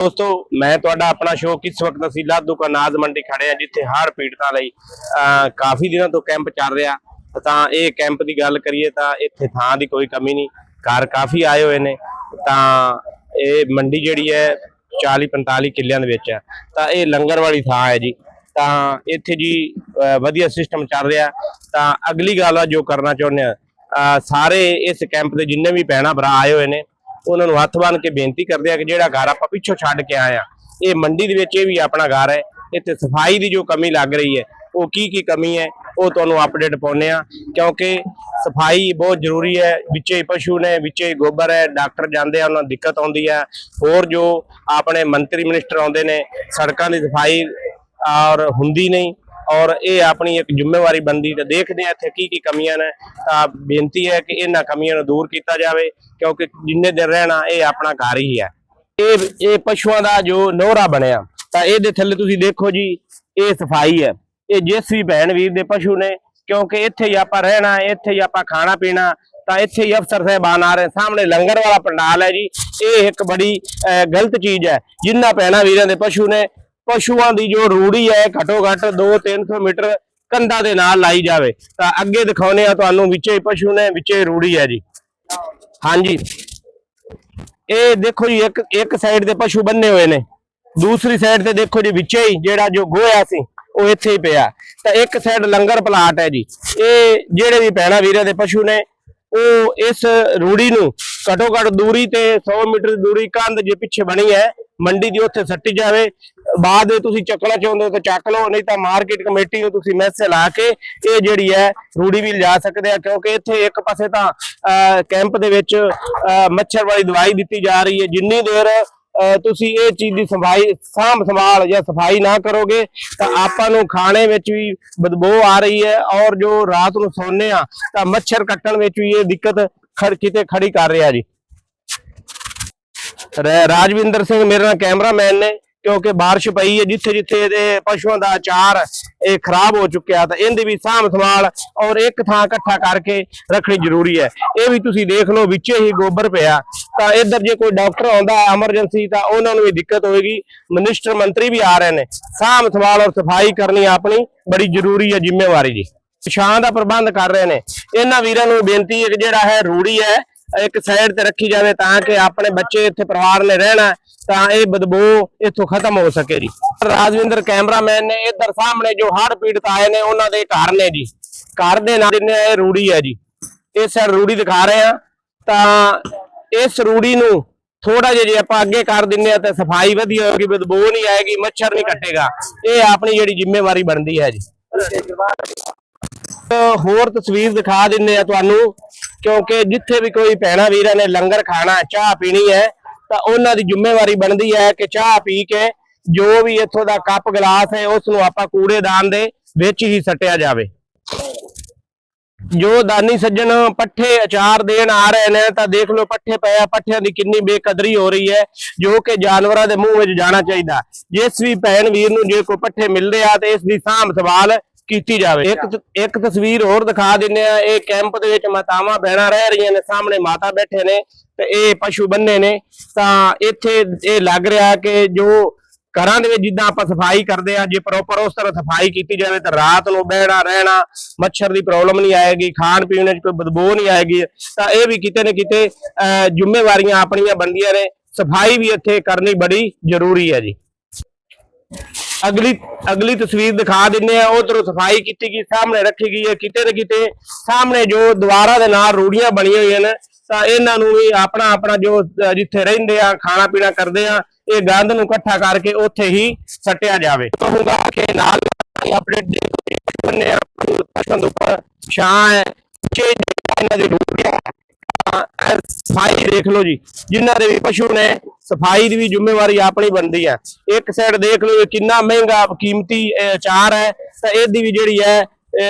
ਦੋਸਤੋ, ਮੈਂ ਤੁਹਾਡਾ ਆਪਣਾ ਸ਼ੋਅ ਕਿਸ ਵਕਤ ਅਸੀਂ ਲਾਧੂ ਕਾ ਮੰਡੀ ਖੜੇ ਆ ਜਿੱਥੇ ਹੜ੍ਹ ਪੀੜਤਾਂ ਲਈ ਕਾਫੀ ਦਿਨਾਂ ਤੋਂ ਕੈਂਪ ਚੱਲ ਰਿਹਾ। ਤਾਂ ਇਹ ਕੈਂਪ ਦੀ ਗੱਲ ਕਰੀਏ ਤਾਂ ਇੱਥੇ ਥਾਂ ਦੀ ਕੋਈ ਕਮੀ ਨਹੀਂ, ਘਰ ਕਾਫੀ ਆਏ ਹੋਏ ਨੇ। ਤਾਂ ਇਹ ਮੰਡੀ ਜਿਹੜੀ ਹੈ 40 45 ਕਿੱਲਿਆਂ ਦੇ ਵਿੱਚ ਹੈ। ਤਾਂ ਇਹ ਲੰਗਰ ਵਾਲੀ ਥਾਂ ਹੈ ਜੀ। ਤਾਂ ਇੱਥੇ ਜੀ ਵਧੀਆ ਸਿਸਟਮ ਚੱਲ ਰਿਹਾ। ਤਾਂ ਅਗਲੀ ਗੱਲ ਆ ਜੋ ਕਰਨਾ ਚਾਹੁੰਦੇ ਆ ਸਾਰੇ ਇਸ ਕੈਂਪ ਦੇ ਜਿੰਨੇ ਵੀ ਭੈਣਾਂ ਭਰਾ ਆਏ ਹੋਏ ਨੇ ਉਹਨਾਂ ਨੂੰ ਹੱਥ ਬੰਨ ਕੇ ਬੇਨਤੀ ਕਰਦੇ ਆ ਕਿ ਜਿਹੜਾ ਘਰ ਆਪਾਂ ਪਿੱਛੋਂ ਛੱਡ ਕੇ ਆਏ ਆ, ਇਹ ਮੰਡੀ ਦੇ ਵਿੱਚ ਇਹ ਵੀ ਆਪਣਾ ਘਰ ਹੈ, ਇੱਥੇ ਸਫ਼ਾਈ ਦੀ ਜੋ ਕਮੀ ਲੱਗ ਰਹੀ ਹੈ, ਉਹ ਕੀ ਕੀ ਕਮੀ ਹੈ, ਉਹ ਤੁਹਾਨੂੰ ਅਪਡੇਟ ਪਾਉਨੇ ਆ, ਕਿਉਂਕਿ ਸਫ਼ਾਈ ਬਹੁਤ ਜ਼ਰੂਰੀ ਹੈ, ਵਿੱਚੇ ਪਸ਼ੂ ਨੇ, ਵਿੱਚੇ ਹੀ ਗੋਬਰ ਹੈ, ਡਾਕਟਰ ਜਾਂਦੇ ਆ, ਉਹਨਾਂ ਨੂੰ ਦਿੱਕਤ ਆਉਂਦੀ ਹੈ, ਹੋਰ ਜੋ ਆਪਣੇ ਮੰਤਰੀ ਮਿਨਿਸਟਰ ਆਉਂਦੇ ਨੇ, ਸੜਕਾਂ ਦੀ ਸਫ਼ਾਈ ਔਰ ਹੁੰਦੀ ਨਹੀਂ ਔਰ ਇਹ ਆਪਣੀ ਇੱਕ ਜ਼ਿੰਮੇਵਾਰੀ ਬੰਦੀ ਤੇ ਦੇਖਦੇ ਆ ਇੱਥੇ ਕੀ ਕੀ ਕਮੀਆਂ ਨੇ। ਤਾਂ ਬੇਨਤੀ ਹੈ ਕਿ ਇਹਨਾਂ ਕਮੀਆਂ ਨੂੰ ਦੂਰ ਕੀਤਾ ਜਾਵੇ, ਕਿਉਂਕਿ ਜਿੰਨੇ ਦਿਨ ਰਹਿਣਾ ਇਹ ਆਪਣਾ ਘਰ ਹੀ ਹੈ। ਇਹ ਇਹ ਪਸ਼ੂਆਂ ਦਾ ਜੋ ਨੋਹਰਾ ਬਣਿਆ, ਤਾਂ ਇਹਦੇ ਥੱਲੇ ਤੁਸੀਂ ਦੇਖੋ ਜੀ, ਇਹ ਸਫ਼ਾਈ ਹੈ। ਇਹ ਜਿਸ ਵੀ ਭੈਣ ਵੀਰ ਦੇ ਪਸ਼ੂ ਨੇ, ਕਿਉਂਕਿ ਇੱਥੇ ਹੀ ਆਪਾਂ ਰਹਿਣਾ, ਇੱਥੇ ਹੀ ਆਪਾਂ ਖਾਣਾ ਪੀਣਾ, ਤਾਂ ਇੱਥੇ ਹੀ ਅਫਸਰ ਸਾਹਿਬਾਨ ਆ ਰਹੇ ਸਾਹਮਣੇ ਲੰਗਰ ਵਾਲਾ ਪੰਡਾਲ ਹੈ ਜੀ। ਇਹ ਇੱਕ ਬੜੀ ਗਲਤ ਚੀਜ਼ ਹੈ। ਜਿੰਨਾ ਭੈਣਾਂ ਵੀਰਾਂ ਦੇ ਪਸ਼ੂ ਨੇ ਪਸ਼ੂਆਂ ਦੀ ਜੋ ਰੂੜੀ ਹੈ ਘੱਟੋ ਘੱਟ 2-300 ਮੀਟਰ ਕੰਧਾਂ ਦੇ ਨਾਲ ਲਾਈ ਜਾਵੇ। ਤਾਂ ਅੱਗੇ ਦਿਖਾਉਨੇ ਆ ਤੁਹਾਨੂੰ ਵਿੱਚੇ ਹੀ ਪਸ਼ੂ ਨੇ, ਵਿੱਚੇ ਰੂੜੀ ਹੈ ਜੀ। ਹਾਂਜੀ। ਇਹ ਦੇਖੋ ਜੀ, ਇੱਕ ਇੱਕ ਸਾਈਡ ਤੇ ਪਸ਼ੂ ਬੰਨੇ ਹੋਏ ਨੇ। ਦੂਸਰੀ ਸਾਈਡ ਤੇ ਦੇਖੋ ਜੀ, ਵਿੱਚੇ ਹੀ ਜਿਹੜਾ ਜੋ ਗੋਇਆ ਸੀ, ਉਹ ਇੱਥੇ ਹੀ ਪਿਆ। ਤਾਂ ਇੱਕ ਸਾਈਡ ਲੰਗਰ ਪਲਾਟ ਹੈ ਜੀ। ਇਹ ਜਿਹੜੇ ਵੀ ਭੈਣਾਂ ਵੀਰਾਂ ਦੇ ਪਸ਼ੂ ਨੇ, ਉਹ ਇਸ ਰੂੜੀ ਨੂੰ ਘਟੋ ਘੱਟ ਦੂਰੀ ਤੇ 100 ਮੀਟਰ ਦੂਰੀ ਕੰਧ ਜੇ ਪਿੱਛੇ ਬਣੀ ਹੈ, ਮੰਡੀ ਦੀ ਉੱਥੇ ਸੱਟੀ ਜਾਵੇ। ਬਾਅਦ ਤੁਸੀਂ ਚੱਕਣਾ ਚਾਹੁੰਦੇ ਹੋ ਤਾਂ ਚੱਕ ਲਓ ਨਹੀਂ ਤਾਂ ਮਾਰਕੀਟ ਕਮੇਟੀ ਨੂੰ ਤੁਸੀਂ ਮੈਸੇਜ ਲਾ ਕੇ ਇਹ ਜਿਹੜੀ ਹੈ ਰੂੜੀ ਵੀ ਲਿਜਾ ਸਕਦੇ ਆ ਕਿਉਂਕਿ ਇੱਥੇ ਇੱਕ ਪਾਸੇ ਤਾਂ ਅਹ, ਕੈਂਪ ਦੇ ਵਿੱਚ ਮੱਛਰ ਵਾਲੀ ਦਵਾਈ ਦਿੱਤੀ ਜਾ ਰਹੀ ਹੈ। ਜਿੰਨੀ ਦੇਰ ਤੁਸੀਂ ਇਹ ਚੀਜ਼ ਦੀ ਸਫ਼ਾਈ ਸਾਂਭ ਸੰਭਾਲ ਜਾਂ ਸਫ਼ਾਈ ਨਾ ਕਰੋਗੇ ਤਾਂ ਆਪਾਂ ਨੂੰ ਖਾਣੇ ਵਿੱਚ ਵੀ ਬਦਬੂ ਆ ਰਹੀ ਹੈ ਔਰ ਜੋ ਰਾਤ ਨੂੰ ਸੌਂਦੇ ਆ ਤਾਂ ਮੱਛਰ ਕੱਟਣ ਵਿੱਚ ਵੀ ਇਹ ਦਿੱਕਤ ਖੜ ਕਿਤੇ ਖੜੀ ਕਰ ਰਿਹਾ ਜੀ। ਰਾਜਵਿੰਦਰ ਸਿੰਘ ਮੇਰੇ ਨਾਲ ਕੈਮਰਾਮੈਨ ਨੇ। ਕਿਉਂਕਿ بارش ਪਈ ਹੈ ਜਿੱਥੇ ਜਿੱਥੇ ਇਹਦੇ ਪਸ਼ੂਆਂ ਦਾ ਆਚਾਰ ਇਹ ਖਰਾਬ ਹੋ ਚੁੱਕਿਆ ਤਾਂ ਇਹਦੀ ਵੀ ਸਾਂਭ ਸੰਭਾਲ ਔਰ ਇੱਕ ਥਾਂ ਇਕੱਠਾ ਕਰਕੇ ਰੱਖਣੀ ਜ਼ਰੂਰੀ ਹੈ ਇਹ ਵੀ ਤੁਸੀਂ ਦੇਖ ਲਓ ਵਿੱਚੇ ਹੀ ਗੋਬਰ ਪਿਆ ਤਾਂ ਇੱਧਰ ਜੇ ਕੋਈ ਡਾਕਟਰ ਆਉਂਦਾ ਹੈ ਐਮਰਜੈਂਸੀ ਤਾਂ ਉਹਨਾਂ ਨੂੰ ਵੀ ਦਿੱਕਤ ਹੋਏਗੀ ਮਿਨਿਸਟਰ ਮੰਤਰੀ ਵੀ ਆ ਰਹੇ ਨੇ ਸਾਂਭ ਸੰਭਾਲ ਔਰ ਸਫਾਈ ਕਰਨੀ ਆਪਣੀ ਬੜੀ ਜ਼ਰੂਰੀ ਹੈ ਜ਼ਿੰਮੇਵਾਰੀ ਜੀ ਛਾਂ ਦਾ ਪ੍ਰਬੰਧ ਕਰ ਰਹੇ ਨੇ ਇਹਨਾਂ ਵੀਰਾਂ ਨੂੰ ਬੇਨਤੀ ਹੈ ਕਿ ਜਿਹੜਾ ਹੈ ਰੂੜੀ ਹੈ ਇੱਕ ਸਾਈਡ ਤੇ ਰੱਖੀ ਜਾਵੇ ਤਾਂ ਕਿ ਆਪਣੇ ਬੱਚੇ ਇੱਥੇ ਪਰਿਵਾਰ ਨੇ ਰਹਿਣਾ ਤਾਂ ਇਹ ਬਦਬੂ ਇੱਥੋਂ ਖਤਮ ਹੋ ਸਕੇ ਜੀ। ਰਾਜਵਿੰਦਰ ਕੈਮਰਾਮੈਨ ਨੇ ਇੱਧਰ ਸਾਹਮਣੇ ਜੋ ਹੜ੍ਹ ਪੀੜਤ ਆਏ ਨੇ, ਉਹਨਾਂ ਦੇ ਘਰ ਨੇ ਜੀ। ਘਰ ਦੇ ਨਾਲ ਜਿੰਨੇ ਇਹ ਰੂੜੀ ਹੈ ਜੀ। ਇਹ ਸਾਈਡ ਰੂੜੀ ਦਿਖਾ ਰਹੇ ਆ ਤਾਂ ਇਸ ਰੂੜੀ ਨੂੰ ਥੋੜਾ ਜਿਹਾ ਜੇ ਆਪਾਂ ਅੱਗੇ ਕਰ ਦਿੰਨੇ ਆ ਤਾਂ ਸਫ਼ਾਈ ਵਧੀਆ ਹੋਏਗੀ, ਬਦਬੂ ਨਹੀਂ ਆਏਗੀ, ਮੱਛਰ ਨਹੀਂ ਕੱਟੇਗਾ। ਇਹ ਆਪਣੀ ਜਿਹੜੀ ਜ਼ਿੰਮੇਵਾਰੀ ਬਣਦੀ ਹੈ ਜੀ। ਹੋਰ ਤਸਵੀਰ ਦਿਖਾ ਦਿੰਨੇ ਆ ਤੁਹਾਨੂੰ, ਕਿਉਂਕਿ ਜਿੱਥੇ ਵੀ ਕੋਈ ਭੈਣਾ ਵੀਰਾਂ ਨੇ ਲੰਗਰ ਖਾਣਾ, ਚਾਹ ਪੀਣੀ ਹੈ, ਤਾਂ ਉਹਨਾਂ ਦੀ ਜ਼ਿੰਮੇਵਾਰੀ ਬਣਦੀ ਹੈ ਕਿ ਚਾਹ ਪੀ ਕੇ ਜੋ ਵੀ ਇੱਥੋਂ ਦਾ ਕੱਪ ਗਲਾਸ ਹੈ ਉਸ ਨੂੰ ਆਪਾਂ ਕੂੜੇਦਾਨ ਦੇ ਵਿੱਚ ਹੀ ਸੱਟਿਆ ਜਾਵੇ। ਜੋ ਦਾਨੀ ਸੱਜਣ ਪੱਠੇ ਅਚਾਰ ਦੇਣ ਆ ਰਹੇ ਨੇ, ਤਾਂ ਦੇਖ ਲਓ ਪੱਠੇ ਪਏ ਆ, ਪੱਠਿਆਂ ਦੀ ਕਿੰਨੀ ਬੇਕਦਰੀ ਹੋ ਰਹੀ ਹੈ, ਜੋ ਕਿ ਜਾਨਵਰਾਂ ਦੇ ਮੂੰਹ ਵਿੱਚ ਜਾਣਾ ਚਾਹੀਦਾ। ਜਿਸ ਵੀ ਭੈਣ ਵੀਰ ਨੂੰ ਜੇ ਕੋਈ ਪੱਠੇ ਮਿਲਦੇ ਆ, ਤੇ ਇਸ ਦੀ ਸਾਂਭ ਸਵਾਲ ਕੀਤੀ ਜਾਵੇ। ਇੱਕ ਇੱਕ ਤਸਵੀਰ ਹੋਰ ਦਿਖਾ ਦਿੰਨੇ ਆ ਇਹ ਕੈਂਪ ਦੇ ਵਿੱਚ ਮਾਤਾਵਾਂ ਬਹਿਣਾ ਰਹਿ ਰਹੀਆਂ ਨੇ। ਸਾਹਮਣੇ ਮਾਤਾ ਬੈਠੇ ਨੇ ਤੇ ਇਹ ਪਸ਼ੂ ਬੰਨੇ ਨੇ। ਤਾਂ ਇੱਥੇ ਇਹ ਲੱਗ ਰਿਹਾ ਕਿ ਜੋ ਘਰਾਂ ਦੇ ਵਿੱਚ ਜਿੱਦਾਂ ਆਪਾਂ ਸਫ਼ਾਈ ਕਰਦੇ ਆ ਜੇ ਪ੍ਰੋਪਰ ਉਸ ਤਰ੍ਹਾਂ ਸਫ਼ਾਈ ਕੀਤੀ ਜਾਵੇ ਤਾਂ ਰਾਤ ਨੂੰ ਬਹਿਣਾ ਰਹਿਣਾ ਮੱਛਰ ਦੀ ਪ੍ਰੋਬਲਮ ਨਹੀਂ ਆਏਗੀ ਖਾਣ ਪੀਣ ਵਿੱਚ ਕੋਈ ਬਦਬੂ ਨਹੀਂ ਆਏਗੀ। ਤਾਂ ਇਹ ਵੀ ਕਿਤੇ ਨਾ ਕਿਤੇ ਜ਼ਿੰਮੇਵਾਰੀਆਂ ਆਪਣੀਆਂ ਬਣਦੀਆਂ ਨੇ। ਸਫ਼ਾਈ ਵੀ ਇੱਥੇ ਕਰਨੀ ਬੜੀ ਜ਼ਰੂਰੀ ਹੈ ਜੀ। ਅਗਲੀ ਅਗਲੀ ਤਸਵੀਰ ਦਿਖਾ ਦਿੰਨੇ ਆ ਉਧਰੋਂ ਸਫ਼ਾਈ ਕੀਤੀ ਗਈ, ਸਾਹਮਣੇ ਰੱਖੀ ਗਈ ਹੈ, ਕਿਤੇ ਨਾ ਕਿਤੇ। ਸਾਹਮਣੇ ਜੋ ਦੀਵਾਰਾਂ ਦੇ ਨਾਲ ਰੂੜੀਆਂ ਬਣੀਆਂ ਹੋਈਆਂ ਨੇ, ਤਾਂ ਇਹਨਾਂ ਨੂੰ ਵੀ ਆਪਣਾ ਆਪਣਾ ਜੋ ਜਿੱਥੇ ਰਹਿੰਦੇ ਆ, ਖਾਣਾ ਪੀਣਾ ਕਰਦੇ ਆ, ਇਹ ਗੰਦ ਨੂੰ ਇਕੱਠਾ ਕਰਕੇ ਉੱਥੇ ਹੀ ਸੱਟਿਆ ਜਾਵੇ। ਕਹੂੰਗਾ ਕਿ ਨਾਲ ਅਪਡੇਟ ਬੰਨੇ ਪਸੰਦ ਉੱਪਰ ਛਾਂ ਹੈ ਕਿ ਇਹਨਾਂ ਦੀ ਰੂੜੀਆਂ ਸਫ਼ਾਈ ਦੇਖ ਲਓ ਜੀ ਜਿਨ੍ਹਾਂ ਦੇ ਵੀ ਪਸ਼ੂ ਨੇ ਸਫ਼ਾਈ ਦੀ ਵੀ ਜ਼ਿੰਮੇਵਾਰੀ ਆਪਣੀ ਬਣਦੀ ਹੈ। ਇੱਕ ਸਾਈਡ ਦੇਖ ਲਓ ਕਿੰਨਾ ਮਹਿੰਗਾ ਕੀਮਤੀ ਅਚਾਰ ਹੈ, ਤਾਂ ਇਹਦੀ ਵੀ ਜਿਹੜੀ ਹੈ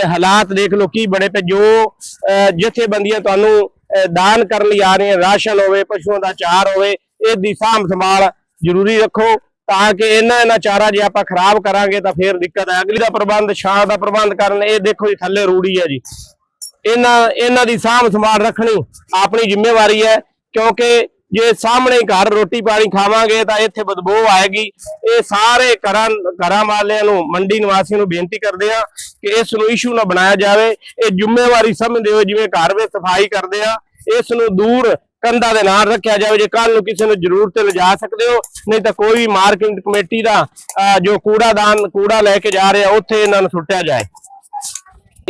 ਹਾਲਾਤ ਦੇਖ ਲਓ ਕੀ ਬਣੇ ਪਏ। ਜੋ ਜਥੇਬੰਦੀਆਂ ਤੁਹਾਨੂੰ ਦਾਨ ਕਰਨ ਲਈ ਆ ਰਹੀਆਂ, ਰਾਸ਼ਨ ਹੋਵੇ, ਪਸ਼ੂਆਂ ਦਾ ਚਾਰ ਹੋਵੇ, ਇਹਦੀ ਸਾਂਭ ਸੰਭਾਲ ਜ਼ਰੂਰੀ ਰੱਖੋ, ਤਾਂ ਕਿ ਇਹਨਾਂ ਇਹਨਾਂ ਚਾਰਾ ਜੇ ਆਪਾਂ ਖਰਾਬ ਕਰਾਂਗੇ ਤਾਂ ਫੇਰ ਦਿੱਕਤ ਹੈ ਅਗਲੀ ਦਾ ਪ੍ਰਬੰਧ ਛਾਂ ਦਾ ਪ੍ਰਬੰਧ ਕਰਨ, ਇਹ ਦੇਖੋ ਜੀ, ਥੱਲੇ ਰੂੜੀ ਹੈ ਜੀ। ਇਹਨਾਂ ਇਹਨਾਂ ਦੀ ਸਾਂਭ ਸੰਭਾਲ ਰੱਖਣੀ ਆਪਣੀ ਜ਼ਿੰਮੇਵਾਰੀ ਹੈ, ਕਿਉਂਕਿ ਜੇ ਸਾਹਮਣੇ ਘਰ ਰੋਟੀ ਪਾਣੀ ਖਾਵਾਂਗੇ ਤਾਂ ਇੱਥੇ ਬਦਬੂ ਆਏਗੀ। ਇਹ ਸਾਰੇ ਘਰਾਂ ਘਰਾਂ ਵਾਲਿਆਂ ਨੂੰ, ਮੰਡੀ ਨਿਵਾਸੀਆਂ ਨੂੰ ਬੇਨਤੀ ਕਰਦੇ ਆ ਕਿ ਇਸ ਨੂੰ ਇਸ਼ੂ ਨਾ ਬਣਾਇਆ ਜਾਵੇ। ਇਹ ਜ਼ਿੰਮੇਵਾਰੀ ਸਮਝਦੇ ਹੋ ਜਿਵੇਂ ਘਰ ਵਿੱਚ ਸਫ਼ਾਈ ਕਰਦੇ ਆ, ਇਸ ਨੂੰ ਦੂਰ ਕੰਧਾਂ ਦੇ ਨਾਲ ਰੱਖਿਆ ਜਾਵੇ। ਜੇ ਕੱਲ ਨੂੰ ਕਿਸੇ ਨੂੰ ਜ਼ਰੂਰਤ ਤੇ ਲਿਜਾ ਸਕਦੇ ਹੋ, ਨਹੀਂ ਤਾਂ ਕੋਈ ਵੀ ਮਾਰਕੀਟ ਕਮੇਟੀ ਦਾ ਜੋ ਕੂੜਾਦਾਨ, ਕੂੜਾ ਲੈ ਕੇ ਜਾ ਰਿਹਾ, ਉੱਥੇ ਇਹਨਾਂ ਨੂੰ ਸੁੱਟਿਆ ਜਾਏ।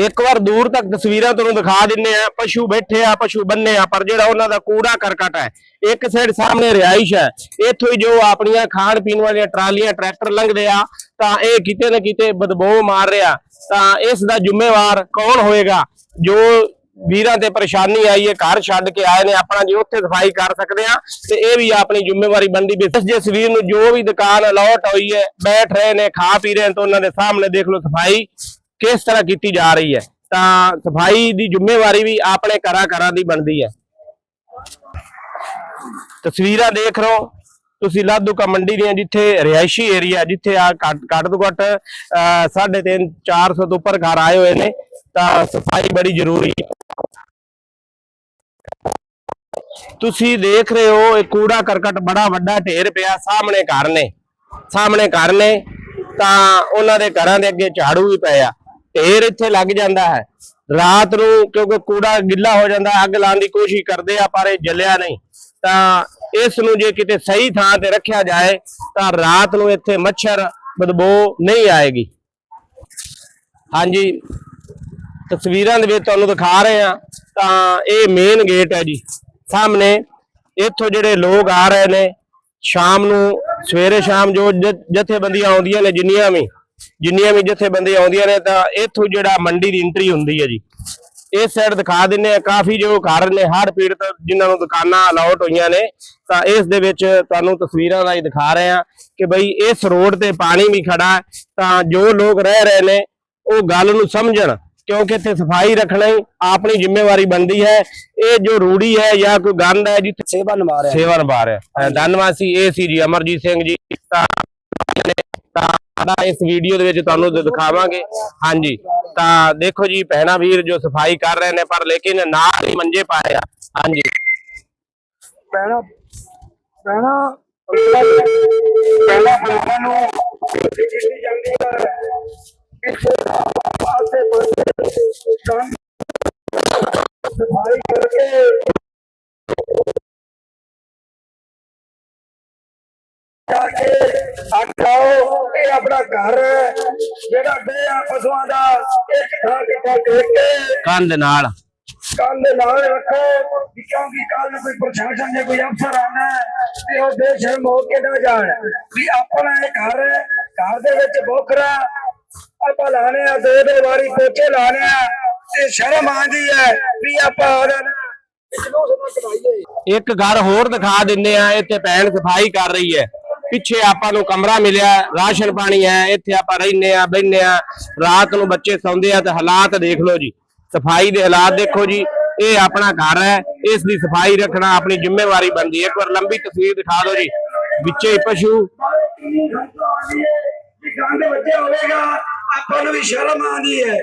ਇੱਕ ਵਾਰ ਦੂਰ ਤੱਕ ਤਸਵੀਰਾਂ ਤੁਹਾਨੂੰ ਦਿਖਾ ਦਿੰਨੇ ਆ। ਪਸ਼ੂ ਬੈਠੇ ਆ, ਪਸ਼ੂ ਬੰਨੇ ਆ, ਪਰ ਜਿਹੜਾ ਉਹਨਾਂ ਦਾ ਕੂੜਾ ਕਰਕਟ ਹੈ, ਇੱਕ ਸਾਈਡ ਸਾਹਮਣੇ ਰਿਹਾਇਸ਼ ਹੈ। ਇੱਥੋਂ ਹੀ ਜੋ ਆਪਣੀਆਂ ਖਾਣ ਪੀਣ ਵਾਲੀਆਂ ਟਰਾਲੀਆਂ, ਟਰੈਕਟਰ ਲੰਘਦੇ ਆ, ਤਾਂ ਇਹ ਕਿਤੇ ਨਾ ਕਿਤੇ ਬਦਬੂ ਮਾਰ ਰਿਹਾ। ਤਾਂ ਇਸ ਦਾ ਜ਼ਿੰਮੇਵਾਰ ਕੌਣ ਹੋਏਗਾ? ਜੋ ਵੀਰਾਂ ਤੇ ਪਰੇਸ਼ਾਨੀ ਆਈ ਹੈ, ਘਰ ਛੱਡ ਕੇ ਆਏ ਨੇ, ਆਪਣਾ ਜੀ ਉੱਥੇ ਸਫ਼ਾਈ ਕਰ ਸਕਦੇ ਆ, ਤੇ ਇਹ ਵੀ ਆਪਣੀ ਜ਼ਿੰਮੇਵਾਰੀ ਬੰਦੀ ਵੀ ਜਿਸ ਵੀਰ ਨੂੰ ਜੋ ਵੀ ਦੁਕਾਨ ਅਲਾਟ ਹੋਈ ਹੈ, ਬੈਠ ਰਹੇ ਨੇ, ਖਾ ਪੀ ਰਹੇ ਨੇ, ਤਾਂ ਉਹਨਾਂ ਦੇ ਸਾਹਮਣੇ ਦੇਖ ਲਓ ਸਫ਼ਾਈ। ਕਿਸ ਤਰ੍ਹਾਂ ਕੀਤੀ ਜਾ ਰਹੀ ਹੈ? ਤਾਂ ਸਫ਼ਾਈ ਦੀ ਜ਼ਿੰਮੇਵਾਰੀ ਵੀ ਆਪਣੇ ਘਰਾਂ ਘਰਾਂ ਦੀ ਬਣਦੀ ਹੈ। ਤਸਵੀਰਾਂ ਦੇਖ ਰਹੇ ਹੋ। ਤੁਸੀਂ ਲਾਧੂਕਾ ਮੰਡੀ ਦੀਆਂ ਜਿੱਥੇ ਰਿਹਾਇਸ਼ੀ ਏਰੀਆ ਜਿੱਥੇ ਆ ਘੱਟ ਘੱਟ ਤੋਂ ਘੱਟ 3.5 400 ਤੋਂ ਉੱਪਰ ਘਰ ਆਏ ਹੋਏ ਨੇ। ਤਾਂ ਸਫ਼ਾਈ ਬੜੀ ਜ਼ਰੂਰੀ ਹੈ। ਤੁਸੀਂ ਦੇਖ ਰਹੇ ਹੋ, ਇਹ ਕੂੜਾ ਕਰਕਟ ਬੜਾ ਵੱਡਾ ਢੇਰ ਪਿਆ ਸਾਹਮਣੇ ਘਰ ਨੇ। ਸਾਹਮਣੇ ਘਰ ਨੇ। ਤਾਂ ਉਹਨਾਂ ਦੇ ਘਰਾਂ ਦੇ ਅੱਗੇ ਝਾੜੂ ਵੀ ਪਿਆ ਢੇਰ ਇੱਥੇ ਲੱਗ ਜਾਂਦਾ ਹੈ। ਰਾਤ ਨੂੰ ਕਿਉਂਕਿ ਕੂੜਾ ਗਿੱਲਾ ਹੋ ਜਾਂਦਾ, ਅੱਗ ਲਾਉਣ ਦੀ ਕੋਸ਼ਿਸ਼ ਕਰਦੇ ਆ, ਪਰ ਇਹ ਜਲਿਆ ਨਹੀਂ। ਤਾਂ ਇਸ ਨੂੰ ਜੇ ਕਿਤੇ ਸਹੀ ਥਾਂ ਤੇ ਰੱਖਿਆ ਜਾਏ, ਤਾਂ ਰਾਤ ਨੂੰ ਇੱਥੇ ਮੱਛਰ ਬਦਬੋ ਨਹੀਂ ਆਏਗੀ। ਹਾਂਜੀ, ਤਸਵੀਰਾਂ ਦੇ ਵਿੱਚ ਤੁਹਾਨੂੰ ਦਿਖਾ ਰਹੇ ਆ ਤਾਂ ਇਹ ਮੇਨ ਗੇਟ ਹੈ ਜੀ। ਸਾਹਮਣੇ ਇੱਥੋਂ ਜਿਹੜੇ ਲੋਕ ਆ ਰਹੇ ਨੇ, ਸ਼ਾਮ ਨੂੰ ਸਵੇਰੇ ਸ਼ਾਮ ਜੋ ਜਥੇਬੰਦੀਆਂ ਆਉਂਦੀਆਂ ਨੇ, ਜਿੰਨੀਆਂ ਵੀ ਜਿੰਨੀਆਂ ਵੀ ਜਥੇਬੰਦੀਆਂ ਆਉਂਦੀਆਂ ਨੇ ਤਾਂ ਇੱਥੋਂ ਜਿਹੜਾ ਮੰਡੀ ਦੀ ਐਂਟਰੀ ਹੁੰਦੀ ਹੈ ਜੀ ਇਸ ਸਾਈਡ ਦਿਖਾ ਦਿੰਨੇ ਆ। ਕਾਫੀ ਜੋ ਘਰ ਨੇ ਹੜ੍ਹ ਪੀੜਤ ਜਿਨ੍ਹਾਂ ਨੂੰ ਦੁਕਾਨਾਂ ਅਲਾਟ ਹੋਈਆਂ ਨੇ ਤਾਂ ਇਸ ਦੇ ਵਿੱਚ ਤੁਹਾਨੂੰ ਤਸਵੀਰਾਂ ਦਾ ਹੀ ਦਿਖਾ ਰਹੇ ਆ ਕਿ ਬਈ ਇਸ ਰੋਡ ਤੇ ਪਾਣੀ ਵੀ ਖੜਾ ਤਾਂ ਜੋ ਲੋਕ ਰਹਿ ਰਹੇ ਨੇ ਉਹ ਗੱਲ ਨੂੰ ਸਮਝਣ ਕਿਉਂਕਿ ਇੱਥੇ ਸਫ਼ਾਈ ਰੱਖਣਾ ਹੀ ਆਪਣੀ ਜ਼ਿੰਮੇਵਾਰੀ ਬਣਦੀ ਹੈ। ਇਹ ਜੋ ਰੂੜੀ ਹੈ ਜਾਂ ਕੋਈ ਗੰਦ ਹੈ ਜਿੱਥੇ ਸੇਵਾ ਨਿਭਾ ਰਿਹਾ ਸੇਵਾ ਨਿਭਾ ਰਿਹਾ ਧੰਨਵਾਦ ਇਹ ਸੀ ਜੀ ਅਮਰਜੀਤ ਸਿੰਘ ਜੀ ਤਾਂ ਤਾਂ ਇਸ ਵੀਡੀਓ ਦੇ ਵਿੱਚ ਤੁਹਾਨੂੰ ਦਿਖਾਵਾਂਗੇ। ਹਾਂਜੀ। ਤਾਂ ਦੇਖੋ ਜੀ, ਭੈਣਾ ਵੀਰ ਜੋ ਸਫ਼ਾਈ ਕਰ ਰਹੇ ਨੇ, ਪਰ ਲੇਕਿਨ ਨਾਲ ਹੀ ਮੰਜੇ ਪਾਏ ਆ। ਹਾਂਜੀ। ਪਹਿਣਾ ਪਹਿਣਾ ਪਹਿਲਾ ਬਲਾਵਾਂ ਨੂੰ ਬੇਨਤੀ ਜਾਂਦੀ ਹੈ। ਕਿ ਪਾਸੇ ਕੰਮ ਸਫ਼ਾਈ ਆਪਣਾ ਘਰ ਹੈ, ਜਿਹੜਾ ਬੇਆ ਪਸ਼ੂਆਂ ਦਾ ਇੱਕ ਥਾਂ ਕਿੱਥਾ ਦੇਖ ਕੇ ਕੰਧ ਨਾਲ। ਦੇ ਨਾਲ ਰੱਖੋ ਕਿਉਂਕਿ ਕੱਲ ਨੂੰ ਕੋਈ ਪ੍ਰਸ਼ਾਸਨ ਦੇ ਕੋਈ ਅਫਸਰ ਆਣਾ ਤੇ ਉਹ ਬੇਸ਼ਰਮ ਹੋ ਕੇ ਨਾ ਜਾਣ। ਵੀ ਆਪਣਾ ਇਹ ਘਰ ਹੈ ਘਰ ਦੇ ਵਿੱਚ ਬੋਖਰਾ। ਆਪਾਂ ਲਾਣੇ ਆ ਦੋ ਦੋ ਵਾਰੀ ਪੋਚੇ ਲਾਣੇ ਆ ਤੇ ਸ਼ਰਮ ਆਂਦੀ ਹੈ ਵੀ ਆਪਾਂ ਉਹਦਾ ਨਾ ਇੱਕ ਘਰ ਹੋਰ ਦਿਖਾ ਦਿੰਦੇ ਆ ਇੱਥੇ ਭੈਣ ਸਫ਼ਾਈ ਕਰ ਰਹੀ ਹੈ। ਪਿੱਛੇ ਆਪਾਂ ਨੂੰ ਕਮਰਾ ਮਿਲਿਆ, ਰਾਸ਼ਨ ਪਾਣੀ ਹੈ, ਇੱਥੇ ਆਪਾਂ ਰਹਿੰਦੇ ਆ ਬੈਠਨੇ ਆ ਰਾਤ ਨੂੰ ਬੱਚੇ ਸੌਂਦੇ ਆ ਤੇ ਹਾਲਾਤ ਦੇਖ ਲਓ ਜੀ। ਸਫ਼ਾਈ ਦੇ ਹਾਲਾਤ ਦੇਖੋ ਜੀ, ਇਹ ਆਪਣਾ ਘਰ ਹੈ, ਇਸ ਦੀ ਸਫ਼ਾਈ ਰੱਖਣਾ ਆਪਣੀ ਜ਼ਿੰਮੇਵਾਰੀ ਬਣਦੀ ਹੈ। ਇੱਕ ਵਾਰ ਲੰਬੀ ਤਸਵੀਰ ਦਿਖਾ ਦਿਓ ਜੀ, ਵਿੱਚੇ ਹੀ ਪਸ਼ੂ ਕਿੰਨੀ ਖੰਡ ਹੋਵੇਗਾ, ਆਪਾਂ ਨੂੰ ਵੀ ਸ਼ਰਮ ਆਉਂਦੀ ਹੈ।